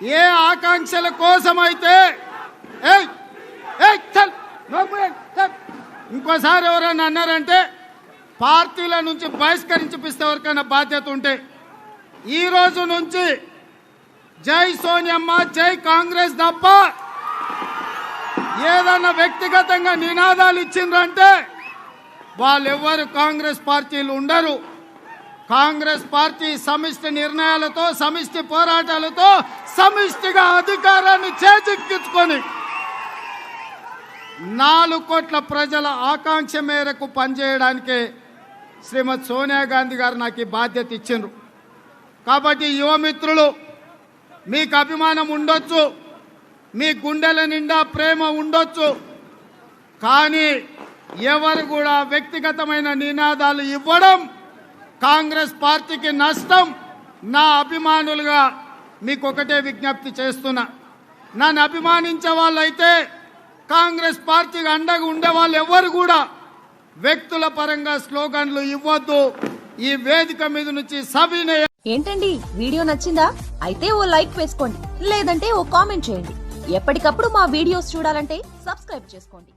ఏ ఆకాంక్షల కోసమైతే? ఇంకోసారి ఎవరైనా అన్నారంటే పార్టీల నుంచి బహిష్కరించిపిస్తే ఎవరికైనా బాధ్యత ఉంటే. ఈ రోజు నుంచి జై సోనియమ్మ జై కాంగ్రెస్ తప్ప ఏదన్నా వ్యక్తిగతంగా నినాదాలు ఇచ్చిండ్రంటే వాళ్ళెవ్వరు కాంగ్రెస్ పార్టీలు ఉండరు. కాంగ్రెస్ పార్టీ సమిష్టి నిర్ణయాలతో సమిష్టి పోరాటాలతో సమిష్టిగా అధికారాన్ని చేజిక్కించుకొని నాలుగు కోట్ల ప్రజల ఆకాంక్ష మేరకు పనిచేయడానికే శ్రీమతి సోనియా గాంధీ గారు నాకు ఈ బాధ్యత ఇచ్చిండ్రు. కాబట్టి యువమిత్రులు మీకు అభిమానం ఉండొచ్చు మీ గుండెల నిండా ప్రేమ ఉండొచ్చు కానీ ఎవరు కూడా వ్యక్తిగతమైన నినాదాలు ఇవ్వడం కాంగ్రెస్ పార్టీకి నష్టం నా అభిమానులుగా మీకు ఒకటే విజ్ఞప్తి చేస్తున్నా. నన్ను అభిమానించే వాళ్ళైతే కాంగ్రెస్ పార్టీకి అండగా ఉండే వాళ్ళు ఎవరు కూడా వ్యక్తుల పరంగా స్లోగన్లు ఇవ్వద్దు. ఈ వేదిక మీద నుంచి సవినయ. ఏంటండి? వీడియో నచ్చిందా? అయితే ఓ లైక్ వేసుకోండి. లేదంటే ఓ కామెంట్ చేయండి. ఎప్పటికప్పుడు మా వీడియోస్ చూడాలంటే సబ్స్క్రైబ్ చేసుకోండి.